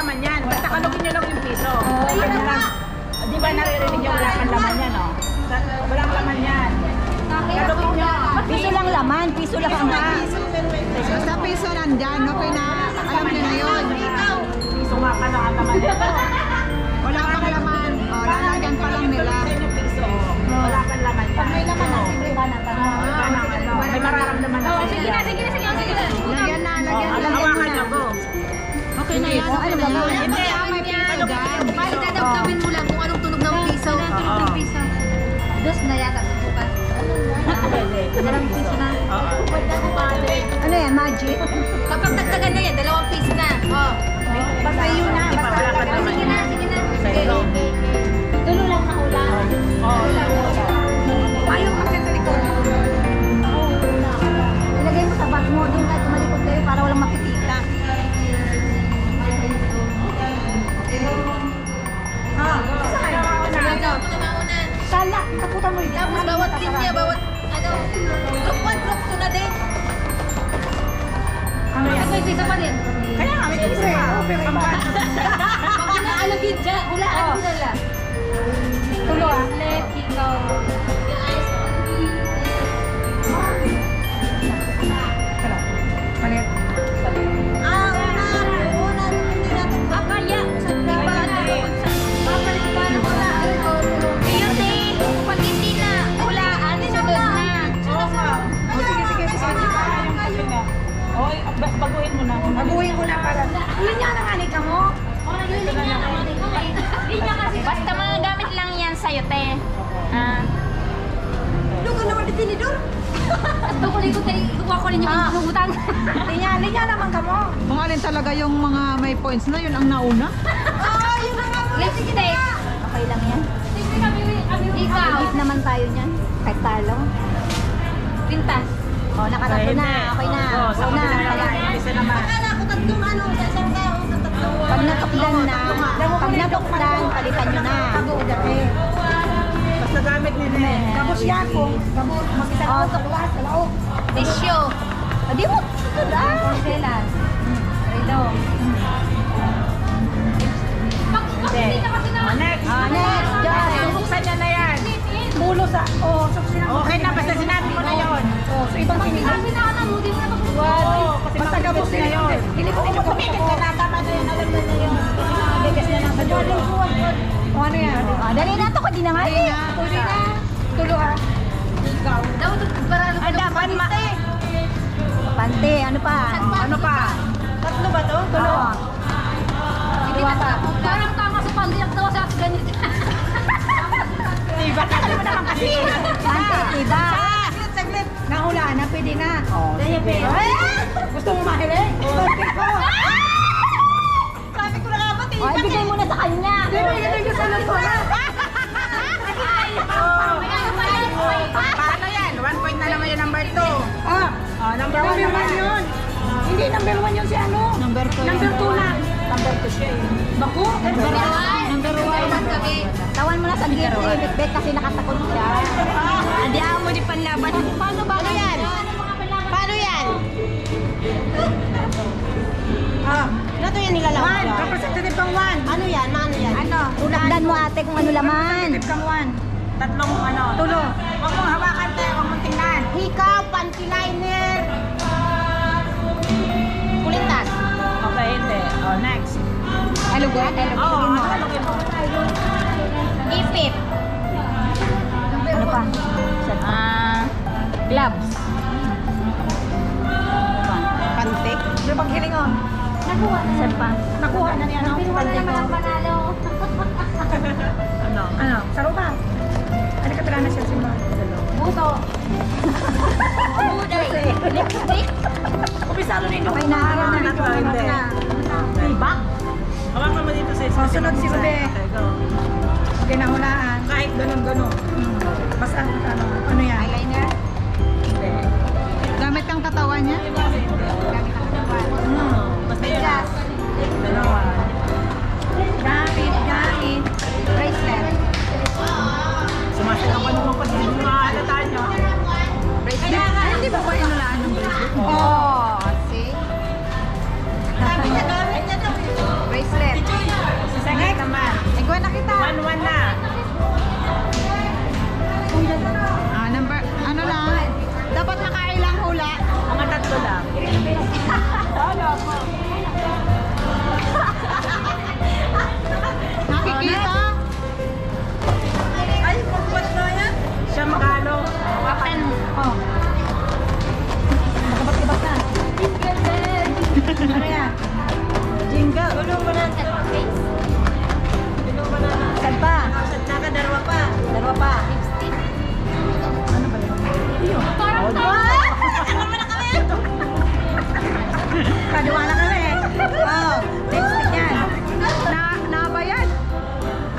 laman yan. Basta kalugin nyo lang yung piso. Yan lang. Di ba naririnig yung wala pang laman yan, oh? Walang laman yan. Kalugin nyo. Piso lang laman, piso lang ang ha. Basta piso nandyan, okay na. Alam niyo na yun. Piso nga pa lang ang laman nito. Wala pang laman. Oh, lalagyan pa lang nila. piso. Wala pang laman yan. May laman na, Siyempre ka na ano, may mararamdaman na, sige na, sige na, sige na. Lagyan na, lagyan na. Hawakan nyo, go. Okay na yan, okay na yan. Hindi, ah, may piso dyan. Kahit dadamdamin mo lang kung anong tunog ng piso. tunog ng piso. Dos na yata. Dalawang piso na. Oo. Ano yan, magic? Kapag dagdagan na yan, dalawang piso na. Oh. Basta yun na, basta pang laman Sige na, sige na. Sa'yo. Tulo lang na ulan. Oo. Ayaw kasi sa likod. Ilagay mo sa bag mo, doon kahit tumalikod kayo para walang makikita. Mauna. Sala, taputan mo yun. Tapos bawat linya, bawat ano, group 1, group 2 na din. Ano yan? May piso pa din. Kaya nga, may piso pa. Baka na alagin dyan, hulaan mo na lang. Tulo ah. Let ikaw. Palit. Tinidor. Ito ko ko tayo, kuha ko rin yung Ah. lugutan. Linya, linya naman ka mo. Kung alin talaga yung mga may points na yun ang nauna. Ah, yun na nga mo. Lipstick. Okay lang yan. Ikaw. Hit naman tayo niyan. Kahit talo. Pintas. O, nakatatlo na. Okay na. Oo, sa Okay na. Isa naman. Akala ko tatlong ano, sa isang tao, sa tatlong pag natukdan na, pag natukdan, palitan nyo na. Basta yan po. Gabos. Mag-isa na tuklas. Hello. Tisyo. Adi mo. Tukod ah. Porcelan. Relo. Pag hindi na kasi na. Oh, next. Ah, next. Dyan. Buksan na. Pulo sa... Oh, sinabi. Okay na, basta sinabi mo na yun. Oh, so ibang sinigay. Sabi na ano, di mo na Oo, kasi Basta gabos na yun. Piliputin mo Kumikit ka na, tama na yun. Alam mo na yun. Bigas na lang sa dulo. O ano yan? Ah, dali na to. Kadi na nga eh. Tuloy na. Tulo ah. Daw, para ano Ah, dapat ma... Pante, ano pa? Ano pa? Tatlo ba to? Tulo. Hindi na pa. Parang tama sa panggiyak daw sa ganito. Diba? Alam mo naman kasi. Pante, iba. Saglit, saglit. Nahulaan na, pwede na. Oh, sige. Gusto mo mahilig? Pante ko. Sabi ko na nga ba, O, ibigay mo na sa kanya. Ibigay ko sa na. Paano yan? One point na naman yung number two. Ah, Oh, number one naman yun. hindi number one yun si ano. Number 2 Number two na. Number two siya eh. Baku? Number Number one kami. Tawan mo na sa gate eh, Betbet kasi nakatakot siya. Adi ako mo di panlaban. Paano ba? Yan? Paano yan? Ah, Ano to yan nilalaman? Representative kang one. Ano yan? Ano yan? Ano? Tulakdan mo ate kung ano laman. kang one. Tatlong ano. Tulo. Huwag mong hawakan tayo, huwag mong tingnan. Hikaw, panty liner. Kulintas. Okay, hindi. Oh, next. Alugot? Oo, oh, ano halugin mo? Ipip. Ano pa? Ah, gloves. Pantik? Yung paghiling oh. Nakuha na. Saan pa? Nakuha na niya no? Pinuha na naman ang panalo. Ano? Ano? Saro pa? Ano ka na siya simba? Buto. Buday. Lipstick. Upisalo rin Okay na. Ano na? Tatlo, hindi. Diba? Hawakan mo dito sa isa. Susunod si Rube. Okay, go. Okay na hulaan. Kahit ganun-ganun. Basta ano? Ano yan? Eyeliner. Hindi. Gamit kang katawan niya? Gamit ang katawan. Hmm. Basta yun. Dalawa. Sumasayaw ka naman pag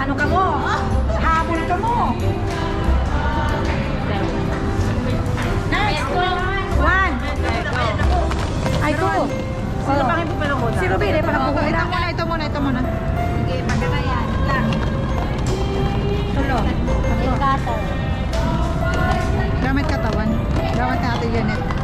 ano ka mo? Habol ka mo. Next, one. Ay, two. Sino pa kayo pa muna? Si Ruby, eh, parang muna. Ito muna, ito muna, ito muna. Sige, magkana yan. Lang. Tulo. Tulo. Gamit katawan. Gamit natin yun eh.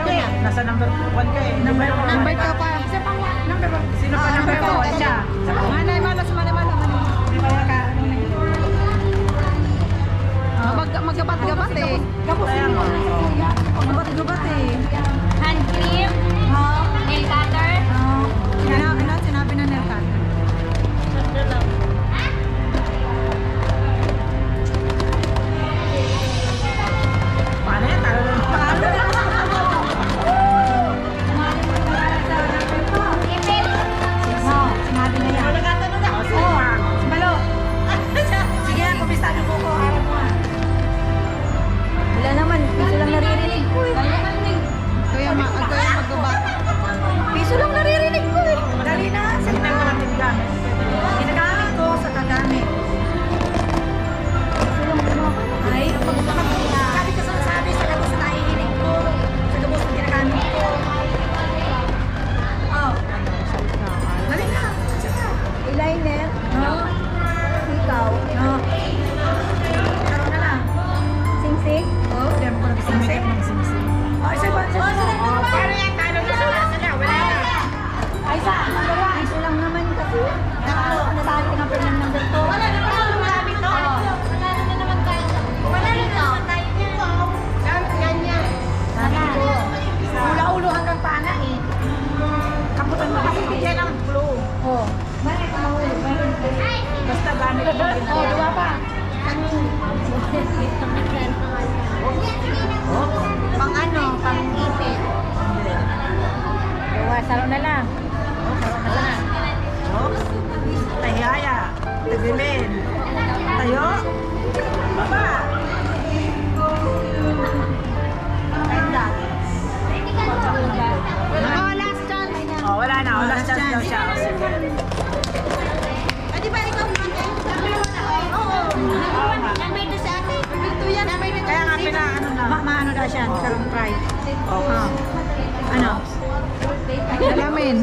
ano eh. Nasa number 1 ka eh. Number 1. Pa. Number 1. Sino pa ah, number 1? Siya. Manay malas, manay malas. Manay ka. Ano ah, mag magabat-gabat eh. Gabat-gabat eh. siya, ah. oh. sarong try. Oh. Ah. Ano? Salamin.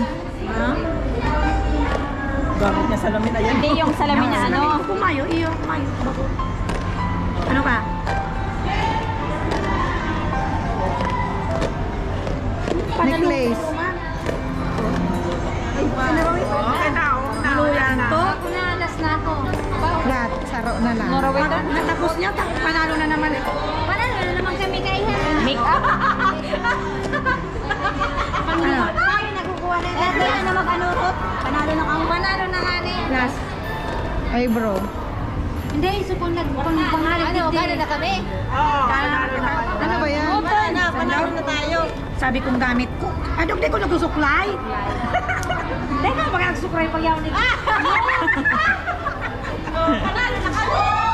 ha? Gamit niya salamin ayan. Hindi yung salamin niya, ano? Kumayo, iyo, kumayo. Ano ka? Necklace. Okay na, okay na. Na, alas na ako. Flat, saro na. Norway na. Natapos niya, panalo na naman ito. Ano? Tayo nagkukuha na yun. Kaya na mag-ano, Panalo na kami. Panalo na nga ni. Last. Ay, bro. Hindi, so kung nagpangalan Ano, kaya eh. na kami? Oo. Ano ba yan? Open. Ano? Panalo na tayo. Sabi kong gamit ko. Ah, Ay, di ko nagsusuklay. Teka, baka nagsuklay pa yaw ni. Ah! Oh, panalo na kami!